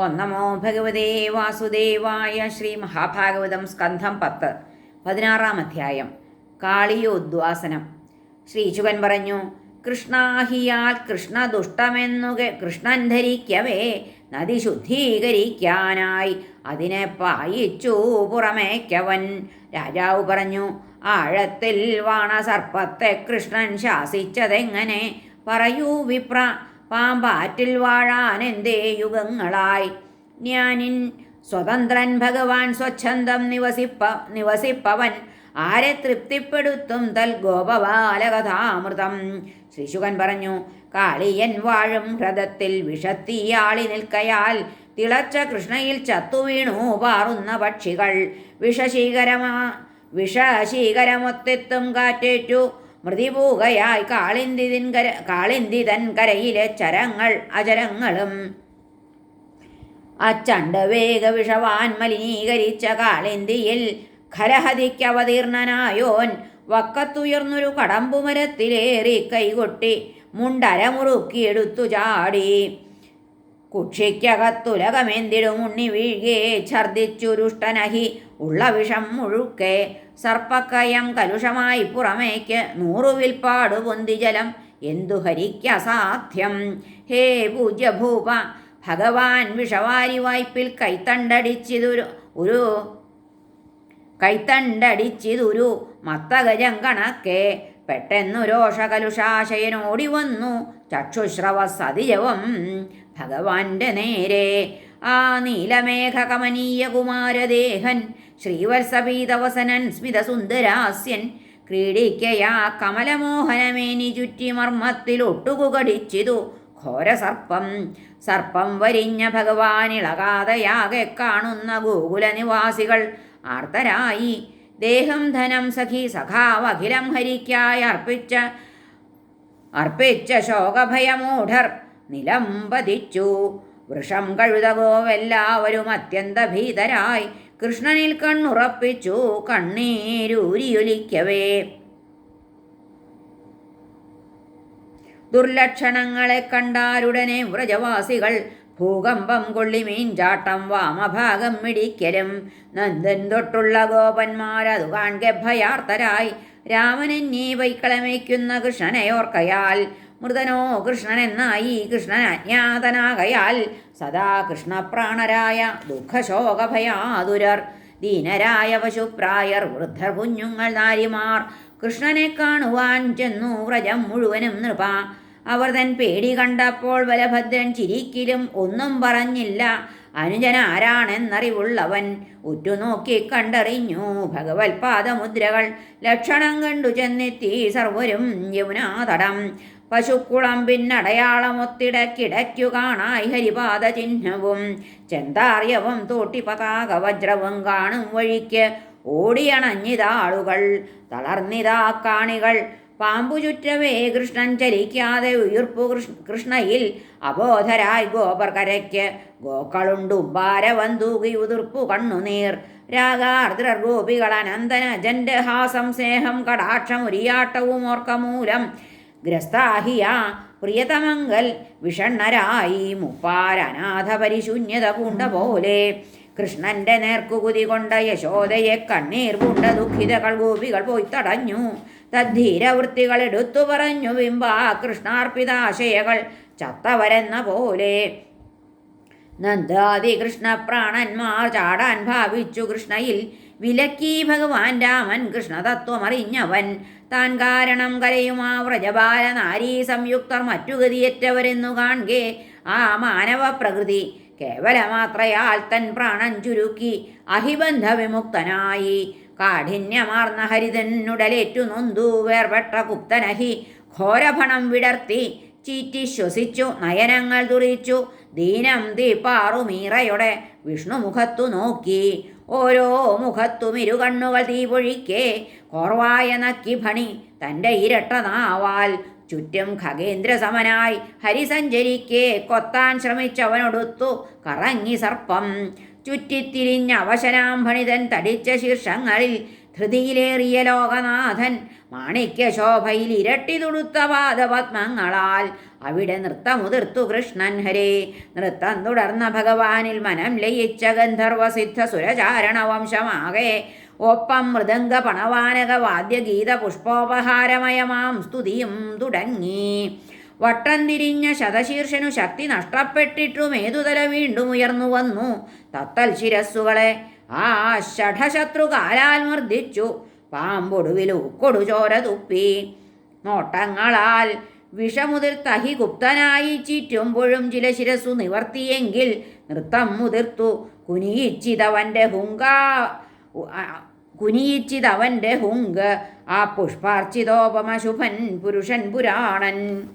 ഓം നമോ ഭഗവതേ വാസുദേവായ ശ്രീ മഹാഭാഗവതം സ്കന്ധം പത്ത് പതിനാറാം അധ്യായം കാളിയോദ്വാസനം. ശ്രീശുകൻ പറഞ്ഞു കൃഷ്ണാഹിയാൽ കൃഷ്ണ ദുഷ്ടമെന്നു കൃഷ്ണൻ ധരിക്കവേ നദി ശുദ്ധീകരിക്കാനായി അതിനെ പായിച്ചു പുറമേക്കവൻ. രാജാവ് പറഞ്ഞു ആഴത്തിൽ വാണ സർപ്പത്തെ കൃഷ്ണൻ ശാസിച്ചതെങ്ങനെ? പറയൂ വിപ്ര പാമ്പാറ്റിൽ വാഴാൻ എന്തേ യുഗങ്ങളായി? ജ്ഞാനിൻ സ്വതന്ത്രൻ ഭഗവാൻ സ്വച്ഛന്തം നിവസിപ്പ നിവസിപ്പവൻ ആരെ തൃപ്തിപ്പെടുത്തും തൽ ഗോപബാലകഥാമൃതം? ശ്രീശുകൻ പറഞ്ഞു കാളിയൻ വാഴും ഹൃദത്തിൽ വിഷത്തീയാളി നിൽക്കയാൽ തിളച്ച കൃഷ്ണയിൽ ചത്തുവീണു പാറുന്ന പക്ഷികൾ. വിഷശീകരമാ വിഷശീകരമൊത്തെത്തും കാറ്റേറ്റു മൃതിപൂകയായി കാളിന്തിതിൻ കര കാളിന്തിതൻ കരയിലെ ചരങ്ങൾ അചരങ്ങളും. അച്ചണ്ട വേഗവിഷവാൻ മലിനീകരിച്ച കാളിന്തിയിൽ ഖരഹതിക്കവതീർണനായോൻ വക്കത്തുയർന്നൊരു കടമ്പുമരത്തിലേറി കൈകൊട്ടി മുണ്ടരമുറുക്കിയെടുത്തു ചാടി. കുക്ഷിക്കകത്തുലകമെന്തിടും ഉണ്ണി വീഴുകേ ഛർദിച്ചുരുഷ്ടനഹി ഉള്ള വിഷം മുഴുക്കെ സർപ്പക്കയം കലുഷമായി പുറമേക്ക് നൂറുവിൽപ്പാടു പൊന്തിജലം എന്തു ഹരിക്കസാധ്യം ഹേ പൂജ്യഭൂപ ഭഗവാൻ വിഷവാരി വായ്പിൽ കൈത്തണ്ടടിച്ചിതൊരു ഒരു കൈത്തണ്ടടിച്ചിതൊരു മത്തഗജം കണക്കെ. പെട്ടെന്നു രോഷകലുഷാശയനോടി വന്നു ചക്ഷുശ്രവ സതിജവം ഭഗവാന്റെ നേരെ. ആ നീലമേഘ കമനീയ കുമാരദേഹൻ ശ്രീവത്സപീതവസനൻ സ്മിതസുന്ദരാസ്യൻ ക്രീഡിക്കയാ കമലമോഹനമേനി ചുറ്റി മർമ്മത്തിൽ ഒട്ടുകുകടിച്ചിതു ഘോരസർപ്പം. സർപ്പം വരിഞ്ഞ ഭഗവാൻ ഇളകാതയാകെ കാണുന്ന ഗോകുലനിവാസികൾ ആർത്തരായി. ദേഹം ധനം സഖി സഖാവ് അഖിലം ഹരിക്കായി അർപ്പിച്ച അർപ്പിച്ച ശോകഭയമൂഢർ നിലംപതിച്ചു. വൃഷം കഴുതകോവെല്ലാവരും അത്യന്ത ഭീതരായി കൃഷ്ണനിൽ കണ്ണുറപ്പിച്ചു കണ്ണീരൂരിയൊലിക്കവേ. ദുർലക്ഷണങ്ങളെ കണ്ടാരുടനെ വ്രജവാസികൾ ഭൂകമ്പം കൊള്ളി മീൻചാട്ടം വാമഭാഗം മിടിക്കലും നന്ദൻ തൊട്ടുള്ള ഗോപന്മാരതു കാൺകെ ഭയാർത്തരായി രാമനെന്നീ വൈക്കളമേക്കുന്ന കൃഷ്ണനെയോർക്കയാൽ മൃതനോ കൃഷ്ണനെന്നായി കൃഷ്ണൻ അജ്ഞാതനാകയാൽ സദാ കൃഷ്ണപ്രാണരായ ദുഃഖശോകഭയാതുരർ. ദീനരായ പശുപ്രായർ വൃദ്ധർ കുഞ്ഞുങ്ങൾ നാരിമാർ കൃഷ്ണനെ കാണുവാൻ ചെന്നു വ്രജം മുഴുവനും നൃപ. അവർ തൻ പേടി കണ്ടപ്പോൾ ബലഭദ്രൻ ചിരിക്കിലും ഒന്നും പറഞ്ഞില്ല. അനുജൻ ആരാണെന്നറിവുള്ളവൻ ഉറ്റുനോക്കി കണ്ടറിഞ്ഞു. ഭഗവത്പാദമുദ്രകൾ ലക്ഷണം കണ്ടു ചെന്നെത്തി സർവരും യമുനാതടം. പശുക്കുളം പിന്നടയാളമൊത്തിടക്കിടയ്ക്കു കാണായി ഹരിപാദ ചിഹ്നവും ചെന്താർയവും തോട്ടി പതാക വജ്രവും കാണും വഴിക്ക് ഓടിയണഞ്ഞിതാളുകൾ. തളർന്നിതാ കാണികൾ. പാമ്പു ചുറ്റവേ കൃഷ്ണൻ ചലിക്കാതെ ഉയർപ്പു കൃഷ്ണയിൽ അബോധരായി ഗോപർ കരയ്ക്ക് ഗോക്കളുണ്ടുമ്പാരവൻ തൂകി ഉതിർപ്പു കണ്ണുനീർ. രാഗാർദ്രർ ഗോപികൾ അനന്തന ജന്റെ ഹാസം സ്നേഹം കടാക്ഷം ഉരിയാട്ടവും ഓർക്കമൂലം ഗ്രസ്താഹിയ പ്രിയതമങ്കൽ വിഷണ്ണരായി മുപ്പാരനാഥ പരിശൂന്യത പൂണ്ട പോലെ കൃഷ്ണന്റെ നേർക്കുകുതി കൊണ്ട യശോദയെ കണ്ണീർ പൂണ്ട ദുഃഖിതകൾ ഗോപികൾ പോയി തടഞ്ഞു. തദ്ധീരവൃത്തികൾ എടുത്തു പറഞ്ഞു ബിംബ കൃഷ്ണാർപ്പിതാശയകൾ ചത്തവരെന്ന പോലെ. നന്ദാതി കൃഷ്ണപ്രാണന്മാർ ചാടാൻ ഭാവിച്ചു കൃഷ്ണയിൽ വിലക്കി ഭഗവാൻ രാമൻ കൃഷ്ണതത്വമറിഞ്ഞവൻ. താൻ കാരണം കരയുമാ വ്രജബാല നാരീ സംയുക്തർ മറ്റു ഗതിയേറ്റവരെന്നു കാണുകേ ആ മാനവ പ്രകൃതി കേവലമാത്രയാൽ തൻ പ്രാണൻ ചുരുക്കി അഹിബന്ധ വിമുക്തനായി കാഠിന്യമാർന്ന ഹരിതനുടലേറ്റു നൊന്തു വേർപെട്ട കുപ്തനഹി ഘോരഭണം വിടർത്തി ചീറ്റി ശ്വസിച്ചു നയനങ്ങൾ തുറിച്ചു ദീനം തീപ്പാറുമീറയുടെ വിഷ്ണുമുഖത്തു നോക്കി. ഓരോ മുഖത്തുമിരുകണ്ണുകൾ തീപൊഴിക്കെ കോർവായ നക്കി ഭണി തന്റെ ഇരട്ട നാവാൽ. ചുറ്റും ഖഗേന്ദ്ര സമനായി ഹരിസഞ്ചരിക്കെ കൊത്താൻ ശ്രമിച്ചവനൊടുത്തു കറങ്ങി സർപ്പം. ചുറ്റിത്തിരിഞ്ഞ അവശനാംഭണിതൻ തടിച്ച ശീർഷങ്ങളിൽ ധൃതിയിലേറിയ ലോകനാഥൻ മാണിക്യശോഭയിൽ ഇരട്ടി തുടുത്ത പാദപത്മങ്ങളാൽ അവിടെ നൃത്തമുതിർത്തു കൃഷ്ണൻ ഹരേ. നൃത്തം തുടർന്ന ഭഗവാനിൽ മനം ലയിച്ച ഗന്ധർവസിദ്ധ സുരചാരണ വംശമാകെ. ഒപ്പം മൃദംഗ പണവാനക വാദ്യഗീത പുഷ്പോപഹാരമയമാം സ്തുതിയും തുടങ്ങി. വട്ടം തിരിഞ്ഞ ശതശീർഷനു ശക്തി നഷ്ടപ്പെട്ടിട്ടും ഏതുതല വീണ്ടും ഉയർന്നു വന്നു തത്തൽ ശിരസ്സുകളെ ആ ഷഠശത്രു കാലാൽ മർദ്ദിച്ചു പാമ്പൊടുവിൽ ഉക്കൊടു ചോര തുപ്പി. നോട്ടങ്ങളാൽ വിഷമുതിർത്തഹി ഗുപ്തനായി ചീറ്റുമ്പോഴും ചില ശിരസു നിവർത്തിയെങ്കിൽ നൃത്തം മുതിർത്തു. കുനിയിച്ചിതവന്റെ ഹുങ്കാ കുനിയിച്ചിതവന്റെ ഹുങ്ക്. ആ പുഷ്പാർച്ചിതോപമശുഭൻ പുരുഷൻ പുരാണൻ.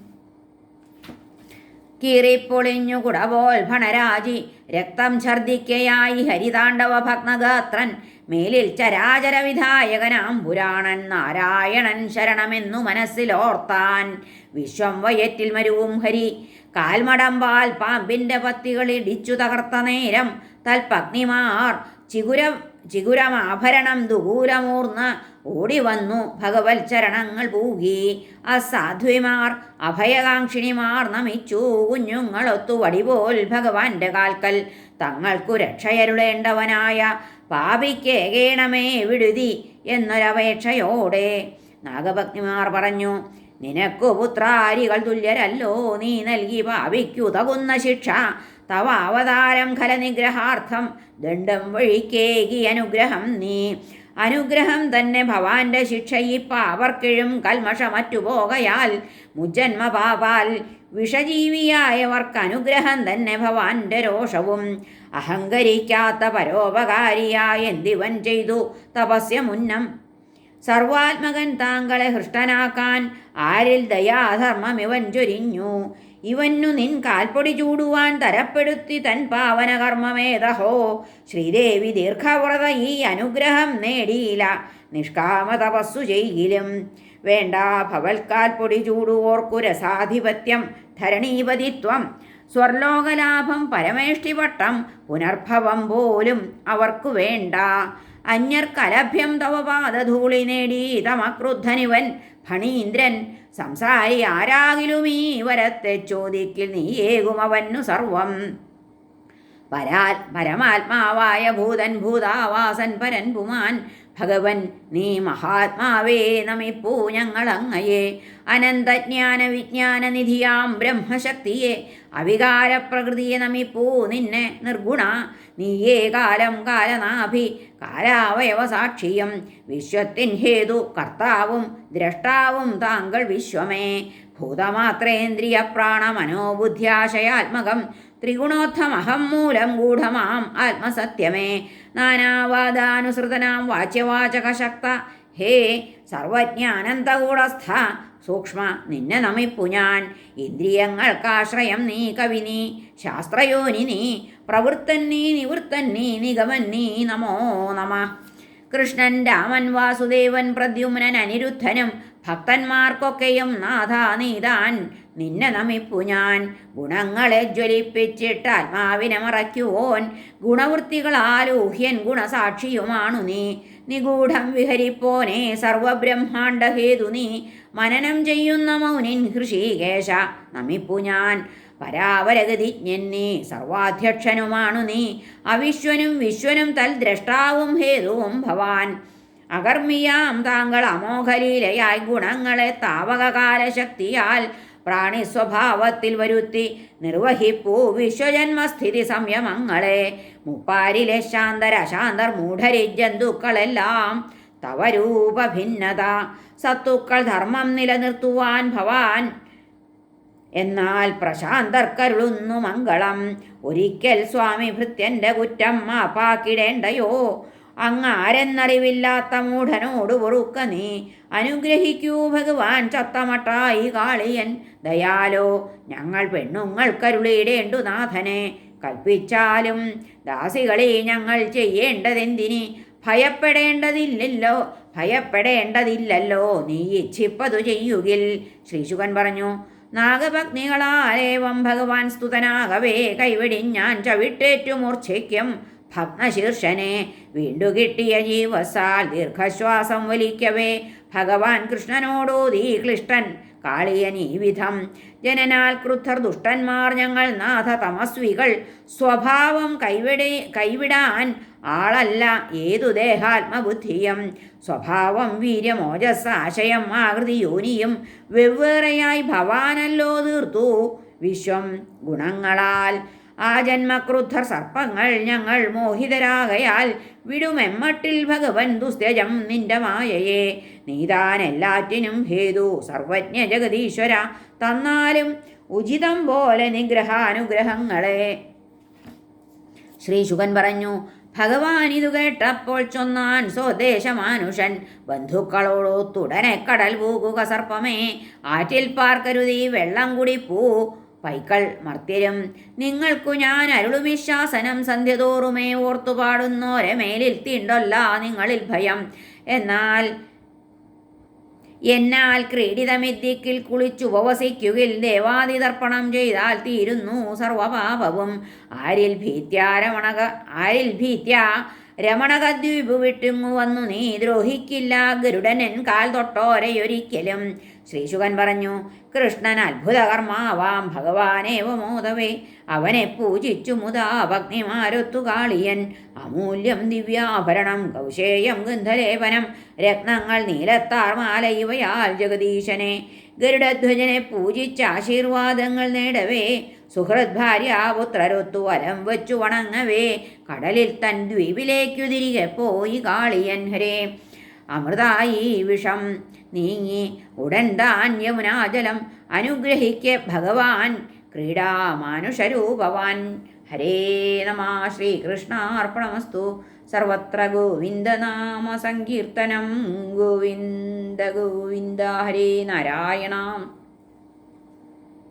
കീറിപ്പൊളിഞ്ഞു കുടപോൽ ഭണരാജി. രക്തം ഛർദിക്കയായി ഹരിതാണ്ഡവ ഭഗ്നഗാത്രൻ. മേലിൽ ചരാചര വിധായകനാം പുരാണൻ നാരായണൻ ശരണമെന്നു മനസ്സിലോർത്താൻ. വിശ്വം വയറ്റിൽ മരുവും ഹരി. കാൽമടമ്പാൽ പാമ്പിന്റെ പത്തികളിടിച്ചു തകർത്ത നേരം. തൽപഗ്നിമാർ ചിഗുര ചിഗുരമാഭരണം ഓടി വന്നു ഭഗവത് ചരണങ്ങൾ പൂകി. അസാധ്വിമാർ അഭയകാംക്ഷിണിമാർ നമിച്ചു. കുഞ്ഞുങ്ങളൊത്തു വടിപോൽ ഭഗവാന്റെ കാൽക്കൽ. തങ്ങൾക്കു രക്ഷയരുളേണ്ടവനായ പാപിക്കേകേണമേ വിടുതി എന്നൊരപേക്ഷയോടെ നാഗഭഗ്നിമാർ പറഞ്ഞു നിനക്കു പുത്രാരികൾ തുല്യരല്ലോ. നീ നൽകി പാപിക്കുതകുന്ന ശിക്ഷ. തവ അവതാരം ഖലനിഗ്രഹാർത്ഥം ദണ്ഡം വഴിക്കേകി അനുഗ്രഹം നീ. അനുഗ്രഹം തന്നെ ഭവാന്റെ ശിക്ഷ ഈ പാവർക്കിഴും കൽമഷമറ്റു പോകയാൽ മുജ്ജന്മ പാപാൽ വിഷജീവിയായവർക്ക് അനുഗ്രഹം തന്നെ ഭവാന്റെ രോഷവും. അഹങ്കരിക്കാത്ത പരോപകാരിയായ എന്തിവൻ ചെയ്തു തപസ്യ മുന്നം? സർവാത്മകൻ താങ്കളെ ഹൃഷ്ടനാക്കാൻ ആരിൽ ദയാധർമ്മം ഇവൻ ചൊരിഞ്ഞു? ഇവന്നു നിൻ കാൽപ്പൊടി ചൂടുവാൻ തരപ്പെടുത്തി തൻ പാവന കർമ്മമേതഹോ ശ്രീദേവി ദീർഘവ്രത ഈ അനുഗ്രഹം നേടിയില്ല നിഷ്കാമ തപസ്സു ചെയ്യിലും. വേണ്ട ഭവൽക്കാൽപ്പൊടി ചൂടുവോർക്കു രസാധിപത്യം. ധരണീപതിത്വം. സ്വർലോകലാഭം പരമേഷ്ടിവട്ടം. പുനർഭവം പോലും അവർക്കു വേണ്ട. അന്യർക്കലഭ്യം തവപാദധൂളി നേടി തമക്രുദ്ധനിവൻ ഫണീന്ദ്രൻ സംസാരി ആരാകിലും ഈ വരത്തെ ചോദിക്കിൽ നീയേകും അവന്നു സർവം. പരാ പരമാത്മാവായ ഭൂതൻ ഭൂതാവാസൻ പരൻ പുമാൻ ഭഗവൻ നീ മഹാത്മാവേ നമിപ്പൂ ഞങ്ങളങ്ങയെ. അനന്തജ്ഞാന വിജ്ഞാന നിധിയാം ബ്രഹ്മശക്തിയെ. അവികാരപ്രകൃതിയെ നമിപ്പൂ നിന്നെ നിർഗുണ. നീയേ കാലം കാലനാഭി കാലാവയവ സാക്ഷിയും വിശ്വത്തിൻ ഹേതു കർത്താവും ദ്രഷ്ടാവും താങ്കൾ വിശ്വമേ. ഭൂതമാത്രേന്ദ്രിയ പ്രാണ മനോബുദ്ധ്യാശയാത്മകം ത്രിഗുണോത്ഥമഹം മൂലം ഗൂഢമാം ആത്മസത്യമേ. നാനാവാദാനുസൃതനാം വാച്യവാചകശക്ത. ഹേ സർവജ്ഞാനന്തകൂടസ്ഥ. സൂക്ഷ്മ നിന്നെ നമിപ്പു ഞാൻ. ഇന്ദ്രിയങ്ങൾക്കാശ്രയം നീ കവിനി ശാസ്ത്രയോനി നീ. പ്രവൃത്തൻ നീ നിവൃത്തൻ നീ നിഗമൻ നീ. നമോ നമ. കൃഷ്ണൻ രാമൻ വാസുദേവൻ പ്രദ്യുമ്നൻ അനിരുദ്ധനും ഭക്തന്മാർക്കൊക്കെയും നാഥ നീതാൻ. നിന്നെ നമിപ്പു ഞാൻ. ഗുണങ്ങളെ ജ്വലിപ്പിച്ചിട്ട് ആത്മാവിനെ മറയ്ക്കുവോൻ. ഗുണവൃത്തികളാലൂഹ്യൻ ഗുണസാക്ഷിയുമാണു നീ. നിഗൂഢം വിഹരിപ്പോനെ സർവബ്രഹ്മാണ്ഡഹേതു നീ. മനനം ചെയ്യുന്ന മൗനിൻ ഹൃഷീകേശ നമിപ്പു ഞാൻ. പരാവരഗതിജ്ഞൻ നീ സർവാധ്യക്ഷനുമാണു നീ. അവിശ്വനും വിശ്വനും തൽ ദ്രഷ്ടാവും ഹേതുവും ഭവാൻ. അകർമ്മിയാം താങ്കൾ അമോഘലീലയായി ഗുണങ്ങളെ താവകകാലശക്തിയാൽ. പ്രാണിസ്വഭാവത്തിൽ വരുത്തി നിർവഹിപ്പൂ വിശ്വജന്മസ്ഥിതി സംയമങ്ങളെ മുപ്പാരിലെ ശാന്തര ശാന്തർ മൂഢരി ജന്തുക്കളെല്ലാം തവ രൂപ ഭിന്നത സത്തുക്കൾ ധർമ്മം നിലനിർത്തുവാൻ ഭവാൻ എന്നാൽ പ്രശാന്തർക്കരുളുന്നു മംഗളം. ഒരിക്കൽ സ്വാമി ഭൃത്യന്റെ കുറ്റം മാപ്പാക്കിടേണ്ടയോ? അങ്ങാരെന്നറിവില്ലാത്ത മൂഢനോട് പൊറുക്ക നീ. അനുഗ്രഹിക്കൂ ഭഗവാൻ ചത്തമട്ടായി കാളിയൻ. ദയാലോ ഞങ്ങൾ പെണ്ണുങ്ങൾക്കരുളിയിടേണ്ടു നാഥനെ. കൽപ്പിച്ചാലും ദാസികളെ ഞങ്ങൾ ചെയ്യേണ്ടതെന്തിനി? ഭയപ്പെടേണ്ടതില്ലല്ലോ ഭയപ്പെടേണ്ടതില്ലല്ലോ. നീ ഇച്ഛിപ്പതു ചെയ്യുകിൽ. ശ്രീശുകൻ പറഞ്ഞു നാഗഭഗ്നികളാലേവം ഭഗവാൻ സ്തുതനാകവേ. ഞാൻ ചവിട്ടേറ്റു മൂർച്ഛയ്ക്കും ഭഗ്നശീർഷനെ വീണ്ടു കിട്ടിയ ജീവസാൽ ദീർഘശ്വാസം വലിക്കവേ. ഭഗവാൻ കൃഷ്ണനോടോതീ ക്ലിഷ്ടൻ കാളിയൻ ഈ വിധം ജനനാൽ ക്രുദ്ധർ ദുഷ്ടന്മാർ ഞങ്ങൾ നാഥ തമസ്വികൾ. സ്വഭാവം കൈവിടേ കൈവിടാൻ ആളല്ല ഏതു ദേഹാത്മബുദ്ധിയും. സ്വഭാവം വീര്യമോജസ് ആശയം ആകൃതി യോനിയും. വെവ്വേറെയായി ഭവാനല്ലോ തീർത്തു വിശ്വം ഗുണങ്ങളാൽ. ആ ജന്മക്രുദ്ധർ സർപ്പങ്ങൾ ഞങ്ങൾ മോഹിതരാകയാൽ വിടുമെമ്മട്ടിൽ ഭഗവൻ ദുസ്ത്യജം നിന്റെ മായയെ. നീതാൻ എല്ലാറ്റിനും ഹേതു സർവജ്ഞ ജഗതീശ്വര തന്നാലും ഉചിതം പോലെ നിഗ്രഹാനുഗ്രഹങ്ങളെ. ശ്രീ ശുകൻ പറഞ്ഞു ഭഗവാൻ ഇതു കേട്ടപ്പോൾ ചൊന്നാൻ സ്വദേശമാനുഷൻ. ബന്ധുക്കളോടൊത്തുടനെ കടൽ പൂകുക സർപ്പമേ. ആറ്റിൽ പാർക്കരുതി വെള്ളം കുടിപ്പൂ. പൈക്കൾ മർത്യരും നിങ്ങൾക്കു ഞാൻ അരുളുമിശാസനം സന്ധ്യതോറുമേ ഓർത്തു പാടുന്നോരെ മേലിൽ തീണ്ടല്ല നിങ്ങളിൽ ഭയം. എന്നാൽ എന്നാൽ ക്രീഡിതമിദ്യക്കിൽ കുളിച്ചുപവസിക്കുകിൽ ദേവാതിതർപ്പണം ചെയ്താൽ തീരുന്നു സർവപാപവും. ആരിൽ ഭീത്യാരമണക ആരിൽ ഭീത്യ രമണകദ്വീപ് വിട്ടുങ്ങു വന്നു നീ ദ്രോഹിക്കില്ല ഗരുഡനൻ കാൽ തൊട്ടോരയൊരിക്കലും. ശ്രീശുകൻ പറഞ്ഞു കൃഷ്ണൻ അത്ഭുതകർമാവാം ഭഗവാനേവ മോദവേ അവനെ പൂജിച്ചു മുതാ ഭഗ്നിമാരൊത്തു കാളിയൻ. അമൂല്യം ദിവ്യാഭരണം കൗശേയം ഗന്ധലേപനം രത്നങ്ങൾ നീലത്താർ മാല ഇവയാൽ ജഗദീശനെ. ഗരുഡധ്വജനെ പൂജിച്ച ആശീർവാദങ്ങൾ നേടവേ. സുഹൃത് ഭാര്യ പുത്രരൊത്തു വലം വെച്ചു വണങ്ങവേ. കടലിൽ തൻ ദ്വീപിലേക്കു തിരികെ പോയി കാളിയൻ ഹരേ. അമൃതായി വിഷം നീങ്ങി ഉടൻ താൻ യമുനാജലം അനുഗ്രഹിക്ക ഭഗവാൻ ക്രീഡാമാനുഷരൂപവാൻ. ഹരേ നമ ശ്രീകൃഷ്ണാർപ്പണമസ്തു സർവത്ര ഗോവിന്ദനാമ സങ്കീർത്തനം. ഗോവിന്ദ ഗോവിന്ദ ഹരേ നാരായണ.